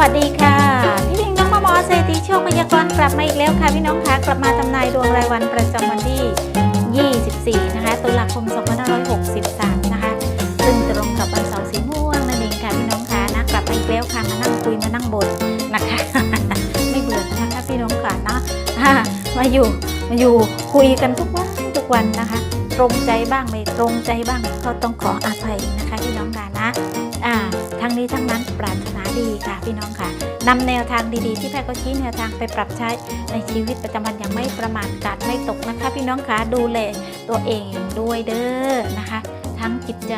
วัสดีค่ะ พี่พิงน้องมะมอเศรษฐีโชคพยากรณ์กลับมาอีกแล้วค่ะพี่น้องคะกลับมาทำนายดวงรายวันประจำวันที่ 24 นะคะ ตุลาคม 2563 นะคะ ซึ่งตรงกับวันเสาร์สีม่วงนั่นเองค่ะพี่น้องคะนะกลับมาอีกแล้วค่ะมานั่งคุยมานั่งบ่นนะคะ ไม่เบื่อนะคะพี่น้องค่ะนะมาอยู่มาอยู่คุยกันทุกวันทุกวันนะคะ ตรงใจบ้างไม่ตรงใจบ้างก็ต้องขออภัยนะคะพี่น้องค่ะนะ ทั้งนี้ทั้งนั้นปรารถนาดีค่ะพี่น้องค่ะนำแนวทางดีๆ ที่แพทย์ก็ชี้แนวทางไปปรับใช้ในชีวิตประจำวันอย่างไม่ประมาทกาดไม่ตกนะคะ พี่น้องค่ะดูแลตัวเองด้วยเด้อนะคะ ทั้งจิตใจ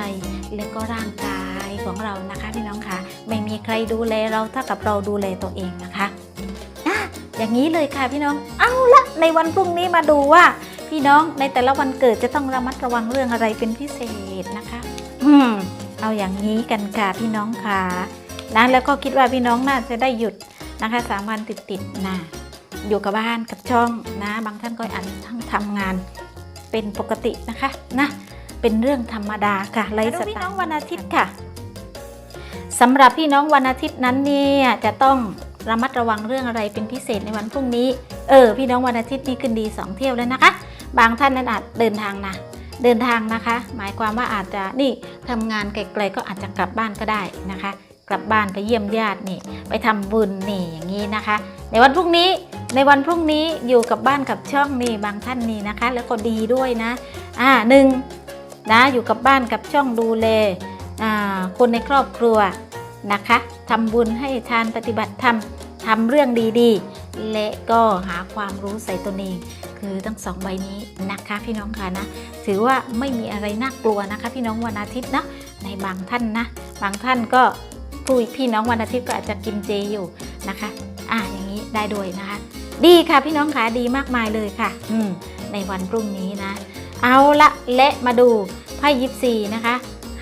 และก็ร่างกายของเรานะคะ พี่น้องค่ะไม่มีใครดูแลเราเท่ากับเราดูแลตัวเองนะคะอะอย่างนี้เลยค่ะพี่น้องเอาละในวันพรุ่งนี้มาดูว่า พี่น้องในแต่ละวันเกิดจะต้องระมัดระวังเรื่องอะไรเป็นพิเศษนะคะ อืม เอาอย่างนี้กันค่ะพี่น้องค่ะนะแล้วก็คิดว่าพี่น้องน่าจะได้หยุดนะคะสามวันติดๆนะอยู่กับบ้านกับช่องนะ บางท่านก็อาจจะทั้งทำงานเป็นปกตินะคะนะเป็นเรื่องธรรมดาค่ะไลฟ์สไตล์พี่น้องวันอาทิตย์ค่ะสำหรับพี่น้องวันอาทิตย์นั้นเนี่ยจะต้องระมัดระวังเรื่องอะไรเป็นพิเศษในวันพรุ่งนี้ เออ พี่น้องวันอาทิตย์นี้ขึ้นดีสองเที่ยวแล้วนะคะ บางท่านนั้นอาจเดินทางนะ เดินทางนะคะ หมายความว่าอาจจะนี่ทำงานไกลๆก็อาจจะกลับบ้านก็ได้นะคะ กลับบ้านไปเยี่ยมญาตินี่ไปทำบุญนี่อย่างนี้นะคะ ในวันพรุ่งนี้ในวันพรุ่งนี้อยู่กับบ้านกับช่องนี่บางท่านนี่นะคะ แล้วก็ดีด้วยนะอ่าหนึ่งนะอยู่กับบ้านกับช่องดูแลอ่าคนในครอบครัวนะคะทำบุญให้ทานปฏิบัติธรรมทำเรื่องดีๆ และก็หาความรู้ใส่ตนเอง คือทั้งสองใบนี้นะคะพี่น้องค่ะนะ ถือว่าไม่มีอะไรน่ากลัวนะคะ พี่น้องวันอาทิตย์นะในบางท่านนะ บางท่านก็คุยพี่น้องวันอาทิตย์ก็อาจจะกินเจอยู่นะคะอะอย่างนี้ได้ด้วยนะคะ ดีค่ะพี่น้องค่ะดีมากมายเลยค่ะ อืมในวันพรุ่งนี้นะ เอาละและมาดูไพ่ยิปซีนะคะ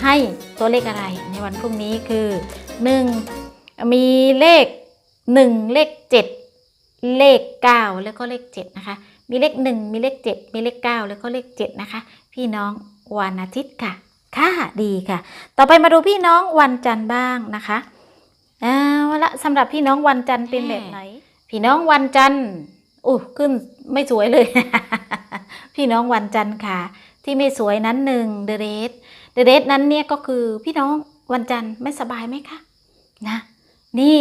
ให้ตัวเลขอะไรในวันพรุ่งนี้คือ 1 มีเลข 1 เลข 7 เลข 9 แล้วก็เลข 7 นะคะ มีเลข 1 มีเลข 7 มีเลข 9 แล้วก็เลข 7 นะคะ พี่น้องวันอาทิตย์ค่ะ ค่ะดีค่ะ ต่อไปมาดูพี่น้องวันจันทร์บ้างนะคะเอาละสำหรับพี่น้องวันจันทร์เป็นแบบไหน พี่น้องวันจันทร์อู้ขึ้นไม่สวยเลย พี่น้องวันจันทร์ค่ะ ที่ไม่สวยนั้นหนึ่งเดเรสเดเรสนั้นเนี่ยก็คือพี่น้องวันจันทร์ไม่สบายไหมคะนะ นี่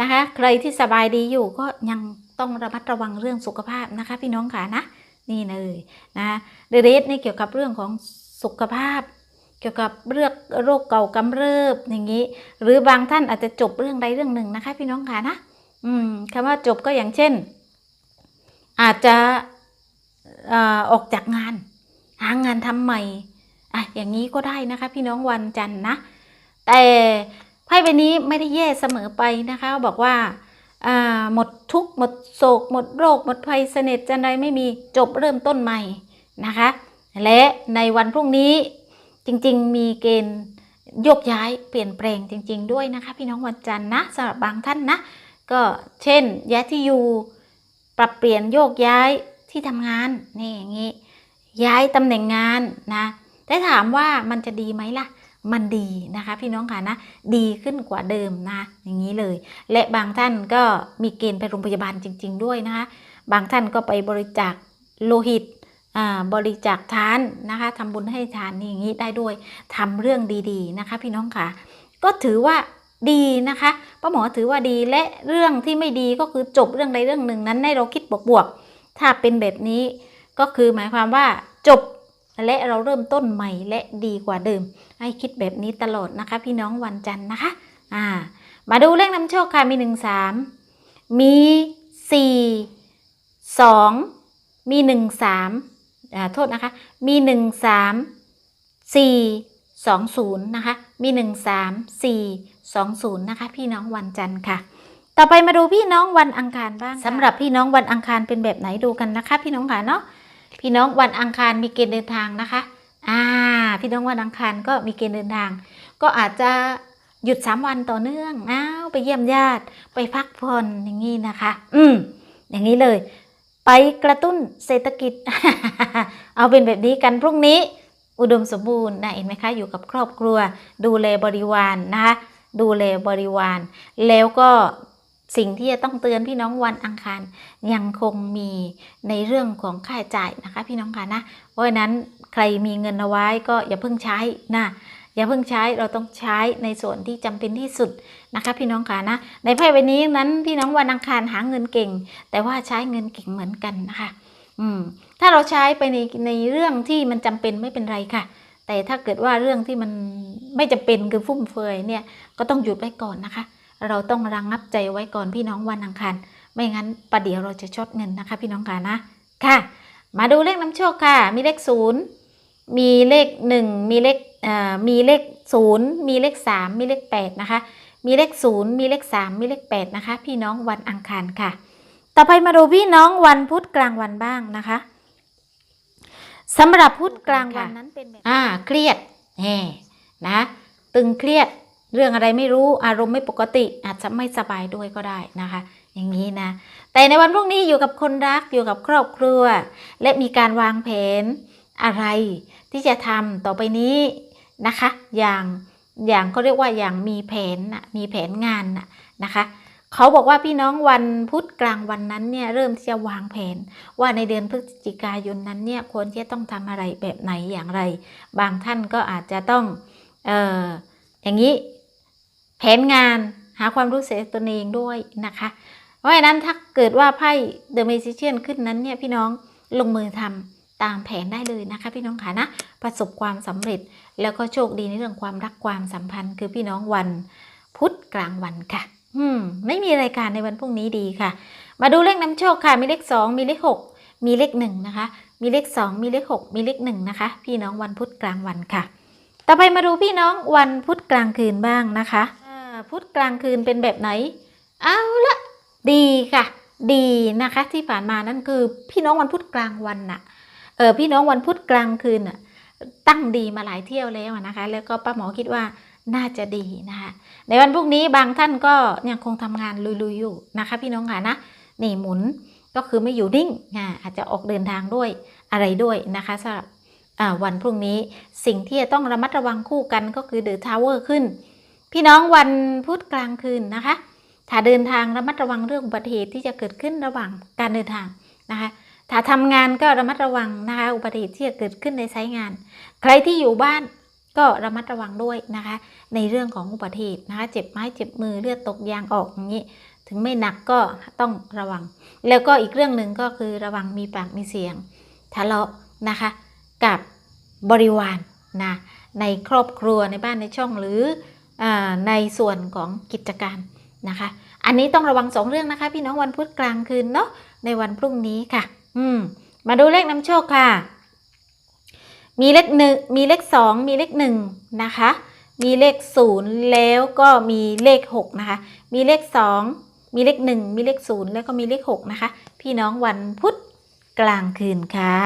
นะคะ ใครที่สบายดีอยู่ก็ยังต้องระมัดระวังเรื่องสุขภาพนะคะ พี่น้องค่ะนะ นี่เลยนะเดเรสนี่เกี่ยวกับเรื่องของสุขภาพ เกี่ยวกับเรื่องโรคเก่ากำเริบอย่างนี้ หรือบางท่านอาจจะจบเรื่องใดเรื่องหนึ่งนะคะ พี่น้องค่ะนะ อืมคำว่าจบก็อย่างเช่น อาจจะออออกจากงาน หางานทำใหม่อะอย่างนี้ก็ได้นะคะ พี่น้องวันจันทร์นะ แต่ ไพ่ใบนี้ไม่ได้แย่เสมอไปนะคะ บอกว่าหมดทุกข์หมดโศก หมดโรค หมดภัยเสน็จจันใดไม่มีจบเริ่มต้นใหม่นะคะ และในวันพรุ่งนี้จริงๆ มีเกณฑ์โยกย้ายเปลี่ยนแปลงจริง ๆ ด้วยนะคะ พี่น้องวันจันทร์นะสำหรับบางท่านนะ ก็เช่นย้ายที่อยู่ปรับเปลี่ยนโยกย้ายที่ทำงานนี่อย่างนี้ย้ายตำแหน่งงานนะได้ถามว่ามันจะดีไหมล่ะ มันดีนะคะ พี่น้องค่ะนะดีขึ้นกว่าเดิมนะอย่างนี้เลย และบางท่านก็มีเกณฑ์ไปโรงพยาบาลจริง ๆ ด้วยนะคะ บางท่านก็ไปบริจาคโลหิตอ่าบริจาคทานนะคะทำบุญให้ทานนี่อย่างนี้ได้ด้วยทำเรื่องดีๆนะคะ พี่น้องค่ะก็ถือว่าดีนะคะป้าหมอถือว่าดีและเรื่องที่ไม่ดีก็คือจบเรื่องใดเรื่องหนึ่งนั้นให้เราคิดบวกๆถ้าเป็นแบบนี้ก็คือหมายความว่าจบ และเราเริ่มต้นใหม่และดีกว่าเดิม ให้คิดแบบนี้ตลอดนะคะ พี่น้องวันจันทร์นะคะอ่ามาดูเลขนำโชคค่ะมีหนึ่งสามมีสี่สองมีหนึ่งสามอ่าโทษนะคะ มีหนึ่งสามสี่สองศูนย์นะคะ มีหนึ่งสามสี่สองศูนย์นะคะ พี่น้องวันจันทร์ค่ะ ต่อไปมาดูพี่น้องวันอังคารบ้างสำหรับพี่น้องวันอังคารเป็นแบบไหนดูกันนะคะ พี่น้องค่ะเนาะ พี่น้องวันอังคารมีเกณฑ์เดินทางนะคะ อ่า พี่น้องวันอังคารก็มีเกณฑ์เดินทาง ก็อาจจะหยุดสามวันต่อเนื่องอ้าวไปเยี่ยมญาติ ไปพักผ่อนอย่างนี้นะคะ อืม อย่างนี้เลย ไปกระตุ้นเศรษฐกิจ เอาเป็นแบบนี้กันพรุ่งนี้ อุดมสมบูรณ์นะเห็นไหมคะ อยู่กับครอบครัว ดูแลบริวารนะคะดูแลบริวาร แล้วก็ สิ่งที่จะต้องเตือนพี่น้องวันอังคารยังคงมีในเรื่องของค่าใช้จ่ายนะคะ พี่น้องคะนะเพราะนั้นใครมีเงินเอาไว้ก็อย่าเพิ่งใช้นะอย่าเพิ่งใช้เราต้องใช้ในส่วนที่จำเป็นที่สุดนะคะ พี่น้องคะนะในไพ่ใบนี้นั้นพี่น้องวันอังคารหาเงินเก่ง แต่ว่าใช้เงินเก่งเหมือนกันนะคะอืมถ้าเราใช้ไปในในเรื่องที่มันจำเป็นไม่เป็นไรค่ะ แต่ถ้าเกิดว่าเรื่องที่มันไม่จำเป็นคือฟุ่มเฟือยเนี่ยก็ต้องหยุดไว้ก่อนนะคะ เราต้องระงงับใจไว้ก่อนพี่น้องวันอังคารไม่งั้นประเดี๋ยวเราจะชดเงินนะคะ พี่น้องค่ะนะค่ะ มาดูเลขน้ำโชคค่ะ มีเลขศูนย์มีเลขหนึ่งมีเลขเอ่อมีเลขศูนย์มีเลขสามมีเลขแปดนะคะ มีเลขศูนย์มีเลขสามมีเลขแปดนะคะ พี่น้องวันอังคารค่ะ ต่อไปมาดูพี่น้องวันพุธกลางวันบ้างนะคะสำหรับพุธกลางวันนั้นเป็นแบบอ่าเครียดแหมนะตึงเครียด เรื่องอะไรไม่รู้อารมณ์ไม่ปกติ อาจจะไม่สบายด้วยก็ได้นะคะ อย่างนี้นะ แต่ในวันพรุ่งนี้อยู่กับคนรักอยู่กับครอบครัว และมีการวางแผนอะไร ที่จะทำต่อไปนี้นะคะ อย่างอย่างเขาเรียกว่าอย่างมีแผนนะมีแผนงานนะนะคะเขาบอกว่าพี่น้องวันพุธกลางวันนั้นเนี่ยเริ่มที่จะวางแผน ว่าในเดือนพฤศจิกายนนั้นเนี่ยควรจะต้องทำอะไรแบบไหนอย่างไร บางท่านก็อาจจะต้องเอออย่างนี้ แผนงานหาความรู้เสียตนเองด้วยนะคะ เพราะฉะนั้นถ้าเกิดว่าไพ่เดอะเมจิเชียนขึ้นนั้นเนี่ยพี่น้องลงมือทำตามแผนได้เลยนะคะพี่น้องค่ะนะประสบความสำเร็จแล้วก็โชคดีในเรื่องความรักความสัมพันธ์ คือพี่น้องวันพุธกลางวันค่ะ อืม ไม่มีรายการในวันพรุ่งนี้ดีค่ะ มาดูเลขน้ำโชคค่ะ มีเลขสองมีเลขหกมีเลขหนึ่งนะคะ มีเลขสองมีเลขหกมีเลขหนึ่งนะคะ พี่น้องวันพุธกลางวันค่ะ ต่อไปมาดูพี่น้องวันพุธกลางคืนบ้างนะคะ พุธกลางคืนเป็นแบบไหน เอาละดีค่ะ ดีนะคะที่ผ่านมานั่นคือพี่น้องวันพุธกลางวันน่ะเออพี่น้องวันพุธกลางคืนน่ะตั้งดีมาหลายเที่ยวแล้วนะคะ แล้วก็ป้าหมอคิดว่าน่าจะดีนะคะในวันพรุ่งนี้บางท่านก็ยังคงทำงานลุยๆอยู่นะคะ พี่น้องค่ะนะนี่หมุนก็คือไม่อยู่นิ่งอ่าอาจจะออกเดินทางด้วยอะไรด้วยนะคะสำหรับวันพรุ่งนี้สิ่งที่จะต้องระมัดระวังคู่กันก็คือเดอะทาวเวอร์ขึ้น พี่น้องวันพุธกลางคืนนะคะ ถ้าเดินทางระมัดระวังเรื่องอุบัติเหตุที่จะเกิดขึ้นระหว่างการเดินทางนะคะ ถ้าทำงานก็ระมัดระวังนะคะ อุบัติเหตุที่จะเกิดขึ้นในไซต์งาน ใครที่อยู่บ้านก็ระมัดระวังด้วยนะคะ ในเรื่องของอุบัติเหตุนะคะ เจ็บไม้เจ็บมือเลือดตกยางออกอย่างนี้ ถึงไม่หนักก็ต้องระวัง แล้วก็อีกเรื่องหนึ่งก็คือระวังมีปากมีเสียงทะเลาะนะคะ กับบริวารนะในครอบครัวในบ้านในช่องหรือ ในส่วนของกิจการนะคะ อันนี้ต้องระวังสองเรื่องนะคะ พี่น้องวันพุธกลางคืนเนาะในวันพรุ่งนี้ค่ะ อืม มาดูเลขนำโชคค่ะ มีเลขหนึ่งมีเลขสองมีเลขหนึ่งนะคะ มีเลขศูนย์แล้วก็มีเลขหกนะคะ มีเลขสองมีเลขหนึ่งมีเลขศูนย์แล้วก็มีเลขหกนะคะ พี่น้องวันพุธกลางคืนค่ะ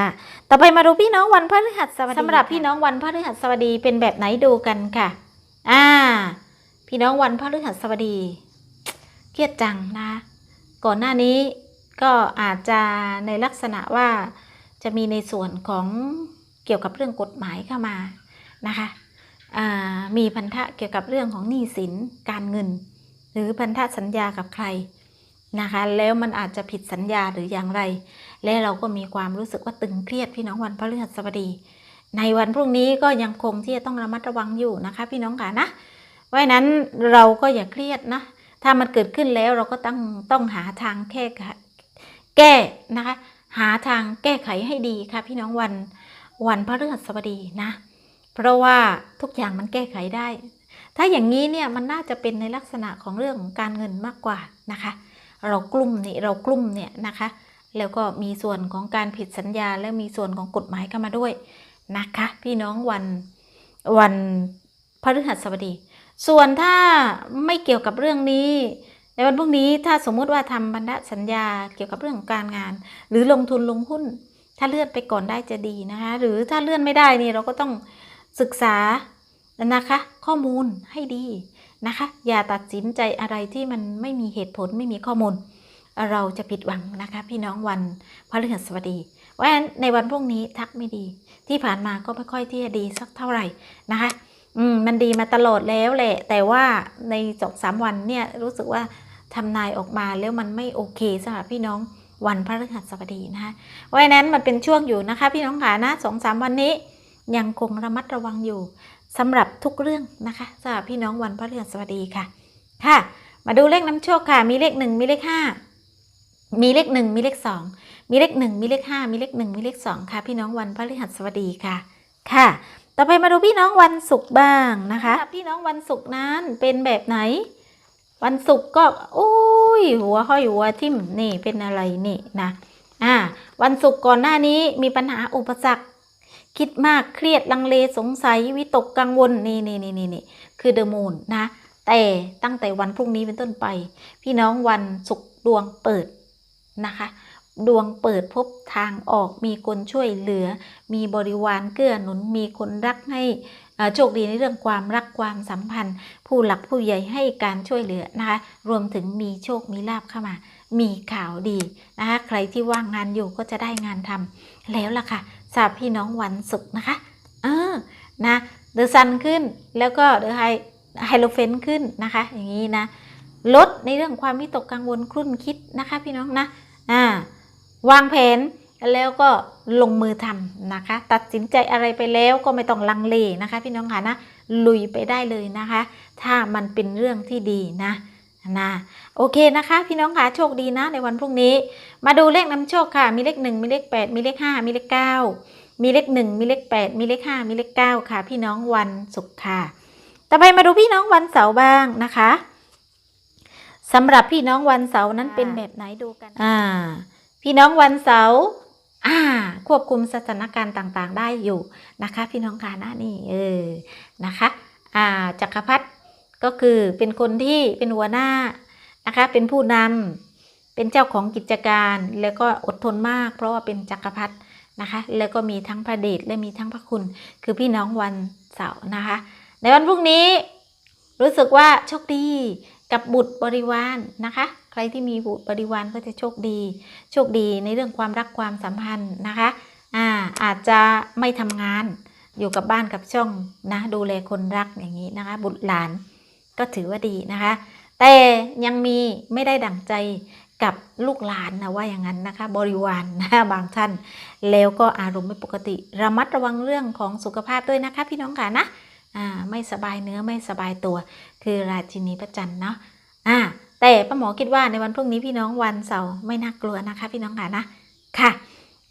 ต่อไปมาดูพี่น้องวันพฤหัสบดีสำหรับพี่น้องวันพฤหัสบดีเป็นแบบไหนดูกันค่ะ อ่า พี่น้องวันพฤหัสบดี เครียดจังนะ ก่อนหน้านี้ก็อาจจะในลักษณะว่าจะมีในส่วนของเกี่ยวกับเรื่องกฎหมายเข้ามานะคะมีพันธะเกี่ยวกับเรื่องของหนี้สินการเงิน หรือพันธะสัญญากับใครนะคะ แล้วมันอาจจะผิดสัญญาหรืออย่างไร และเราก็มีความรู้สึกว่าตึงเครียดพี่น้องวันพฤหัสบดี ในวันพรุ่งนี้ก็ยังคงที่จะต้องระมัดระวังอยู่นะคะพี่น้องค่ะนะเพราะฉะนั้นเราก็อย่าเครียดนะ ถ้ามันเกิดขึ้นแล้วเราก็ต้องต้องหาทางแก้แก้นะคะ หาทางแก้ไขให้ดีค่ะ พี่น้องวันวันพระฤหัสบดีนะ เพราะว่าทุกอย่างมันแก้ไขได้ ถ้าอย่างนี้เนี่ยมันน่าจะเป็นในลักษณะของเรื่องของการเงินมากกว่านะคะ เรากลุ่มนี่เรากลุ่มเนี่ยนะคะ แล้วก็มีส่วนของการผิดสัญญาและมีส่วนของกฎหมายเข้ามาด้วย นะคะ พี่น้องวันวันพฤหัสบดี ส่วนถ้าไม่เกี่ยวกับเรื่องนี้ ในวันพรุ่งนี้ถ้าสมมุติว่าทำบันดสัญญาเกี่ยวกับเรื่องของการงาน หรือลงทุนลงหุ้น ถ้าเลื่อนไปก่อนได้จะดีนะคะ หรือถ้าเลื่อนไม่ได้นี่เราก็ต้องศึกษานะคะ ข้อมูลให้ดีนะคะ อย่าตัดสินใจอะไรที่มันไม่มีเหตุผลไม่มีข้อมูล เราจะผิดหวังนะคะ พี่น้องวันพฤหัสบดีเพราะฉะนั้นในวันพรุ่งนี้ทักไม่ดี ที่ผ่านมาก็ไม่ค่อยที่จะดีสักเท่าไหร่นะคะ อืมมันดีมาตลอดแล้วแหละ แต่ว่าในสองสามวันเนี่ยรู้สึกว่าทำนายออกมาแล้วมันไม่โอเคสำหรับพี่น้องวันพฤหัสบดีนะคะเพราะฉะนั้นมันเป็นช่วงอยู่นะคะ พี่น้องขานะสองสามวันนี้ยังคงระมัดระวังอยู่สำหรับทุกเรื่องนะคะสำหรับพี่น้องวันพฤหัสบดีค่ะ ค่ะ มาดูเลขน้ำโชคค่ะ มีเลขหนึ่งมีเลขห้ามีเลขหนึ่งมีเลขสอง มีเลขหนึ่งมีเลขห้ามีเลขหนึ่งมีเลขสองค่ะ พี่น้องวันพฤหัสบดีค่ะ ค่ะ ต่อไปมาดูพี่น้องวันศุกร์บ้างนะคะ พี่น้องวันศุกร์นั้นเป็นแบบไหน วันศุกร์ก็โอ้ยหัวห้อยหัวทิ่มนี่เป็นอะไรนี่นะ อ่า วันศุกร์ก่อนหน้านี้มีปัญหาอุปสรรคคิดมากเครียดลังเลสงสัยวิตกกังวลนี่นี่นี่นี่นี่คือเดอะมูนนะ แต่ตั้งแต่วันพรุ่งนี้เป็นต้นไป พี่น้องวันศุกร์ดวงเปิดนะคะ ดวงเปิดพบทางออกมีคนช่วยเหลือ มีบริวารเกื้อหนุนมีคนรักให้โชคดีในเรื่องความรักความสัมพันธ์ ผู้หลักผู้ใหญ่ให้การช่วยเหลือนะคะ รวมถึงมีโชคมีลาบเข้ามา มีข่าวดีนะคะใครที่ว่างงานอยู่ก็จะได้งานทำแล้วล่ะค่ะสำหรับพี่น้องวันศุกร์นะคะ เออนะเดอะซันขึ้นแล้วก็เดอะไฮไฮโลเฟนขึ้นนะคะ อย่างนี้นะลดในเรื่องความวิตกกังวลครุ่นคิดนะคะ พี่น้องนะอ่า วางแผนแล้วก็ลงมือทำนะคะ ตัดสินใจอะไรไปแล้วก็ไม่ต้องลังเลนะคะ พี่น้องค่ะนะลุยไปได้เลยนะคะ ถ้ามันเป็นเรื่องที่ดีนะนะโอเคนะคะ พี่น้องค่ะโชคดีนะในวันพรุ่งนี้ มาดูเลขนำโชคค่ะ มีเลขหนึ่งมีเลขแปดมีเลขห้ามีเลขเก้ามีเลขหนึ่งมีเลขแปดมีเลขห้ามีเลขเก้าค่ะ พี่น้องวันศุกร์ค่ะ ต่อไปมาดูพี่น้องวันเสาร์บ้างนะคะสำหรับพี่น้องวันเสาร์นั้นเป็นแบบไหนดูกันอ่า พี่น้องวันเสาร์อ่า ควบคุมสถานการณ์ต่างๆ ได้อยู่นะคะ พี่น้องค่ะนะนี่เออนะคะอ่าจักรพรรดิก็คือเป็นคนที่เป็นหัวหน้านะคะ เป็นผู้นำเป็นเจ้าของกิจการแล้วก็อดทนมาก เพราะว่าเป็นจักรพรรดินะคะ แล้วก็มีทั้งพระเดชและมีทั้งพระคุณ คือพี่น้องวันเสาร์นะคะ ในวันพรุ่งนี้รู้สึกว่าโชคดีกับบุตรบริวารนะคะ ใครที่มีบุตรบริวารก็จะโชคดี โชคดีในเรื่องความรักความสัมพันธ์นะคะอ่าอาจจะไม่ทำงานอยู่กับบ้านกับช่องนะดูแลคนรักอย่างนี้นะคะ บุตรหลานก็ถือว่าดีนะคะ แต่ยังมีไม่ได้ดั่งใจกับลูกหลานนะว่าอย่างนั้นนะคะ บริวารนะบางท่าน แล้วก็อารมณ์ไม่ปกติ ระมัดระวังเรื่องของสุขภาพด้วยนะคะ พี่น้องค่ะนะอ่าไม่สบายเนื้อไม่สบายตัว คือราชินีพระจันทร์เนาะอ่า แต่ป้าหมอคิดว่าในวันพรุ่งนี้พี่น้องวันเสาร์ไม่น่ากลัวนะคะพี่น้องค่ะนะค่ะ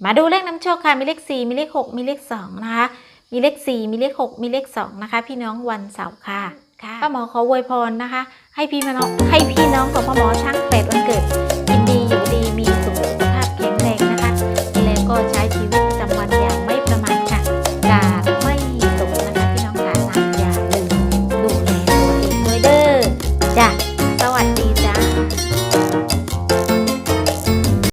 มาดูเลขน้ำโชคค่ะมีเลข 4 มีเลข 6 มีเลข 2 นะคะ มีเลข 4 มีเลข 6 มีเลข 2 นะคะ พี่น้องวันเสาร์ค่ะค่ะป้าหมอขออวยพรนะคะ ให้พี่น้องให้พี่น้องของป้าหมอช่างแปดวันเกิด